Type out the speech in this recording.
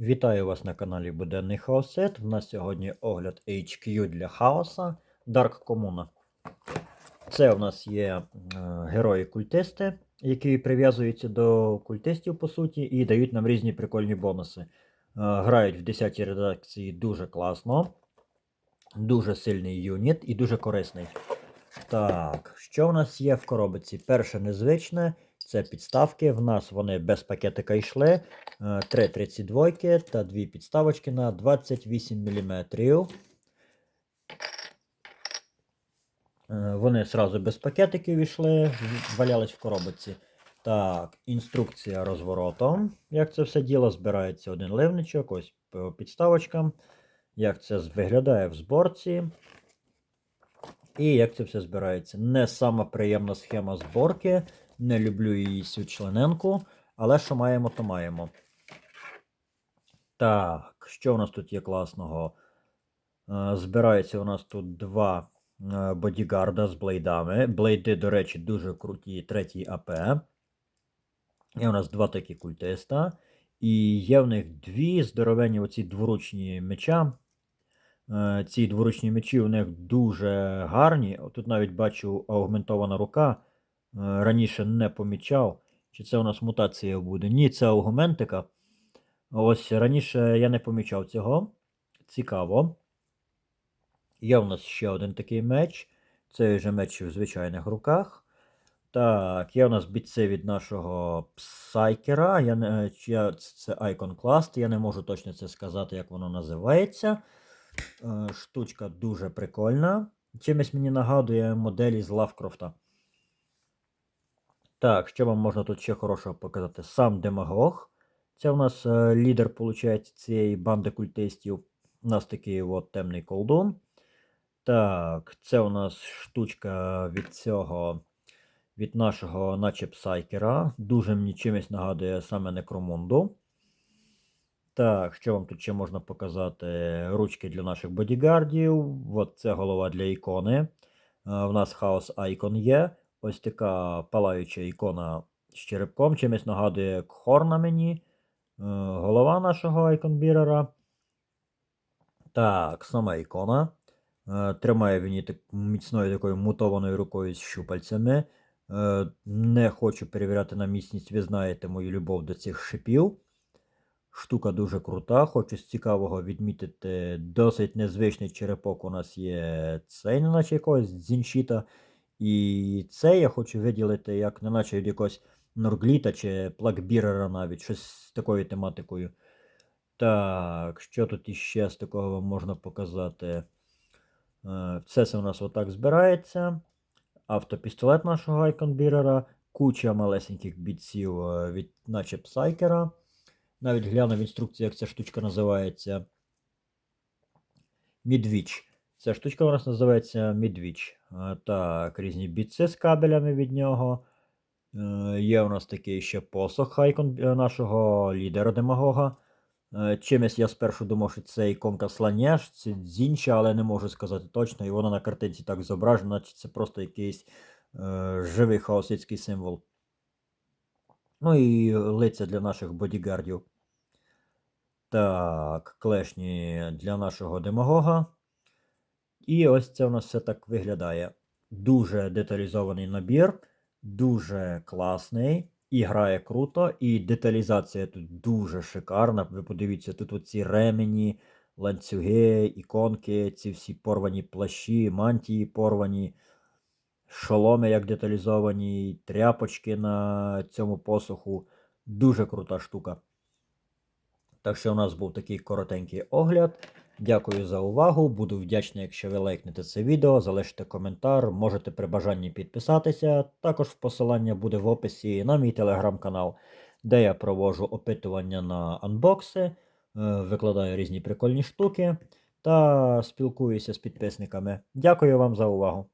Вітаю вас на каналі Буденний Хаосет. У нас сьогодні огляд HQ для хаоса Dark Commune. Це у нас є е, герої-культисти, які прив'язуються до культистів, по суті, і дають нам різні прикольні бонуси. Е, грають в 10 редакції дуже класно, дуже сильний юніт і дуже корисний. Так, що в нас є в коробці? Перше незвичне це підставки. В нас вони без пакетика йшли. Е, Три 32 та дві підставочки на 28 мм. Е, Вони одразу без пакетиків йшли, валялись в коробці. Так, інструкція розворотом. Як це все діло збирається один ливничок, ось по підставочкам. Як це виглядає в зборці. І як це все збирається. Не сама приємна схема зборки. Не люблю її цю члененку, але що маємо, то маємо. Так, що у нас тут є класного? Е, Збирається у нас тут два е, бодігарда з блейдами. Блейди, до речі, дуже круті, третій АП. І у нас два такі культиста. І є в них дві здоровенні оці дворучні меча. Е, Ці дворучні мечі у них дуже гарні. Тут навіть бачу аугментована рука. Е, Раніше не помічав. Чи це у нас мутація буде? Ні, це аугментика. Ось раніше я не помічав цього. Цікаво. Є у нас ще один такий меч. Це вже меч в звичайних руках. Так, є у нас бійці від нашого псайкера. Я не, чи я, це Iconoclast, я не можу точно це сказати, як воно називається. Е, Штучка дуже прикольна. Чимось мені нагадує моделі з Лавкрофта. Так, що вам можна тут ще хорошого показати? Сам Демагог. Це у нас е, лідер, виходить, цієї банди культистів. У нас такий от темний колдун. Так, це у нас штучка від цього, від нашого, наче псайкера. Дуже мені чимось нагадує саме Некромунду. Так, що вам тут ще можна показати? Ручки для наших бодігардів. От це голова для ікони. Е, В нас хаос Айкон є. Ось така палаюча ікона з черепком. Чимось нагадує Кхорна мені. Е, Голова нашого айконбірера. Так, сама ікона. Е, Тримає він її міцною такою мутованою рукою з щупальцями. Е, Не хочу перевіряти на міцність, ви знаєте мою любов до цих шипів. Штука дуже крута. Хочу з цікавого відмітити досить незвичний черепок. У нас є цей, неначе якогось дзіншіта. І це я хочу виділити, як неначе від якогось Норгліта чи Плакбірера навіть, щось з такою тематикою. Так, що тут іще з такого вам можна показати? Е, Все це у нас отак збирається. Автопістолет нашого айконбірера, куча малесеньких бійців е, від наче псайкера. Навіть глянув інструкцію, як ця штучка називається. Мідвіч. Ця штучка у нас називається Мідвіч. Так, різні бійці з кабелями від нього. Е, Є у нас такий ще посох айкон е, нашого лідера демагога. Е, Чимось я спершу думав, що це іконка сланяш, це дзінча, але не можу сказати точно, і вона на картинці так зображена, наче це просто якийсь е, живий хаосицький символ. Ну і лиця для наших бодігардів. Так, клешні для нашого демагога. І ось це у нас все так виглядає. Дуже деталізований набір, дуже класний. І грає круто, і деталізація тут дуже шикарна. Ви подивіться, тут оці ремені, ланцюги, іконки, ці всі порвані плащі, мантії порвані, шоломи як деталізовані, тряпочки на цьому посуху. Дуже крута штука. Так що у нас був такий коротенький огляд. Дякую за увагу. Буду вдячний, якщо ви лайкнете це відео, залишите коментар, можете при бажанні підписатися. Також посилання буде в описі на мій телеграм-канал, де я провожу опитування на анбокси, е, викладаю різні прикольні штуки та спілкуюся з підписниками. Дякую вам за увагу!